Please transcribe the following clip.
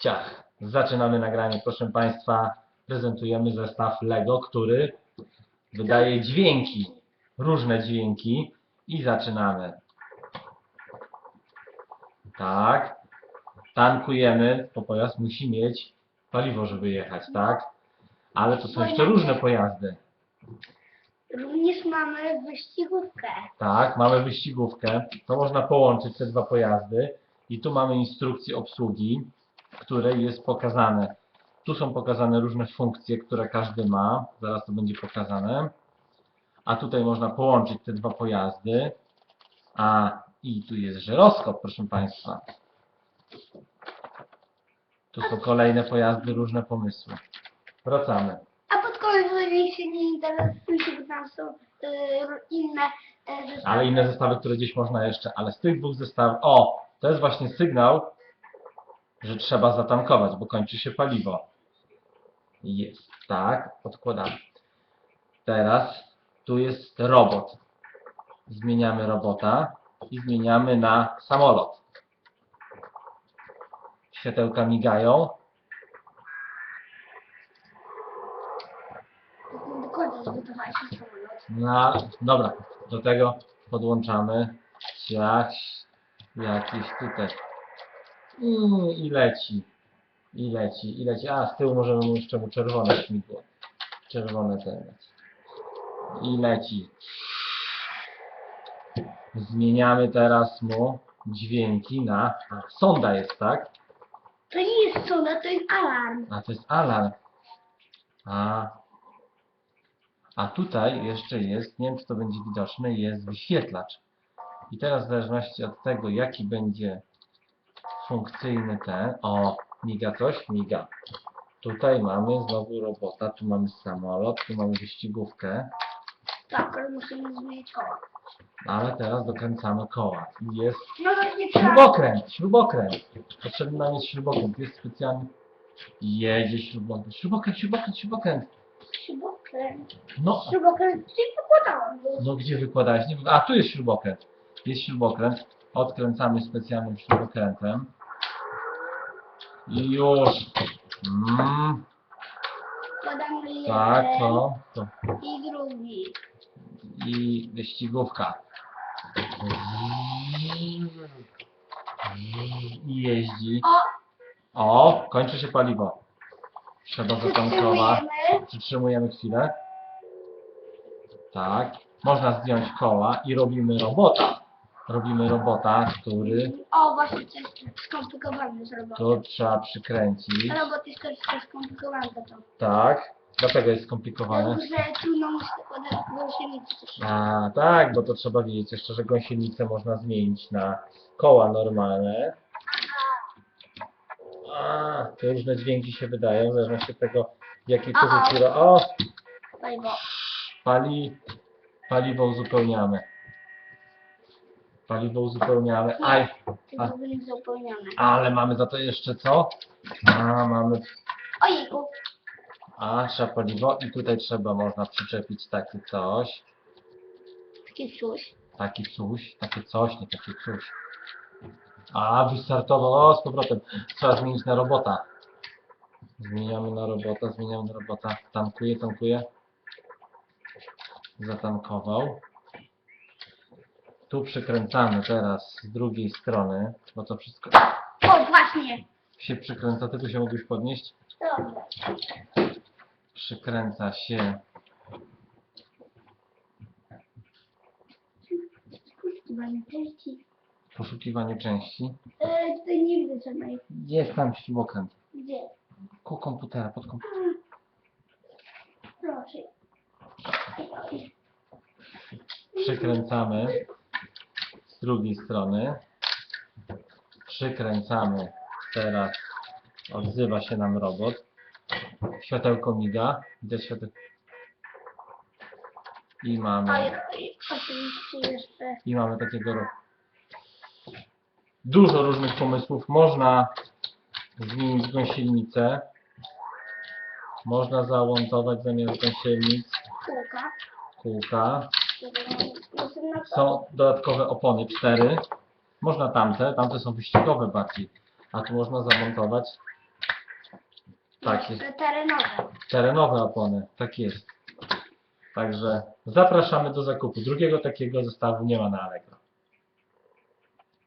Ciach. Zaczynamy nagranie, proszę Państwa. Prezentujemy zestaw Lego, który wydaje dźwięki, różne dźwięki i zaczynamy. Tak. Tankujemy, bo pojazd musi mieć paliwo, żeby jechać, tak? Ale to są jeszcze różne pojazdy. Również mamy wyścigówkę. Tak, mamy wyścigówkę. To można połączyć te dwa pojazdy. I tu mamy instrukcję obsługi, której jest pokazane. Tu są pokazane różne funkcje, które każdy ma. Zaraz to będzie pokazane. A tutaj można połączyć te dwa pojazdy. A i tu jest żyroskop, proszę Państwa. Tu są kolejne pojazdy, różne pomysły. Wracamy. A pod koniec, jeżeli się nie interesujecie, bo tam są y, inne y, zestawy. Ale inne zestawy, które gdzieś można jeszcze, ale z tych dwóch zestawów, o, to jest właśnie sygnał, że trzeba zatankować, bo kończy się paliwo. Jest, tak, odkładamy. Teraz tu jest robot. Zmieniamy robota i zmieniamy na samolot. Światełka migają. No, dobra, do tego podłączamy jak, jakieś tutaj. Mm, I leci. I leci, i leci. A, z tyłu możemy mu jeszcze mu czerwone śmigło. Czerwone ten. I leci. Zmieniamy teraz mu dźwięki na... A, sonda jest, tak? To nie jest sonda, to jest alarm. A to jest alarm. A, a tutaj jeszcze jest, nie wiem czy to będzie widoczne, jest wyświetlacz. I teraz w zależności od tego, jaki będzie funkcyjny ten, o, miga coś, miga. Tutaj mamy znowu robota, tu mamy samolot, tu mamy wyścigówkę, Tak, ale musimy zmienić koła. ale teraz dokręcamy koła. I jest No to nie trzeba. śrubokręt, śrubokręt. Potrzebny nam jest śrubokręt, jest specjalny. Jedzie śrubokręt, śrubokręt, śrubokręt, śrubokręt. Śrubokręt. No, Śrubokręt, czyli pokładałam. No gdzie wykładałeś? Nie, wy- a tu jest śrubokręt. Jest śrubokręt. Odkręcamy specjalnym śrubokrętem. I już. Mm, Wkładamy jeden tak, to, to. i drugi. I wyścigówka. I jeździ. O, O, kończy się paliwo. Trzeba zatankować. przytrzymujemy. Przytrzymujemy chwilę. Tak. Można zdjąć koła i robimy robota. Robimy robota, który O, właśnie coś skomplikowane z robotem. tu trzeba przykręcić. Robot jest troszkę skomplikowany to. Tak. Dlaczego jest skomplikowane? Dlatego, że mu składać gąsienicy też. A, tak, bo to trzeba wiedzieć jeszcze, że gąsienicę można zmienić na koła normalne. A, to różne dźwięki się wydają, w zależności od tego, w jakiej pozycji... ro- O, Paliwo. Pali, paliwo uzupełniamy. Paliwo uzupełniamy. Aj, A. Ale mamy za to jeszcze co? A, mamy, Ojejku. a, trzeba paliwo i tutaj trzeba, można przyczepić takie coś, Takie coś. taki coś, takie coś, nie takie coś. A, wystartował, o, z powrotem. Trzeba zmienić na robota. Zmieniamy na robota, zmieniamy na robota. Tankuje, tankuje. Zatankował. Tu przykręcamy teraz z drugiej strony, bo to wszystko O, właśnie. się przykręca. Ty tu się mógłbyś podnieść? Dobra. Przykręca się. Poszukiwanie części. Poszukiwanie części. E, tutaj nie widzę żadnej. Jest tam śrubokręt. Gdzie? Ku komputera, pod komputer. Proszę. Przykręcamy z drugiej strony. Przykręcamy. Teraz odzywa się nam robot. Światełko miga. Widać światełko. I mamy, i mamy takiego dużo różnych pomysłów. Można zmienić gąsienicę. Można zamontować zamiast gąsienic Kółka. kółka. Są dodatkowe opony, cztery. Można tamte, tamte są wyścigowe bardziej. A tu można zamontować Tak jest. Te terenowe. terenowe opony, tak jest. Także zapraszamy do zakupu. Drugiego takiego zestawu nie ma na Allegro.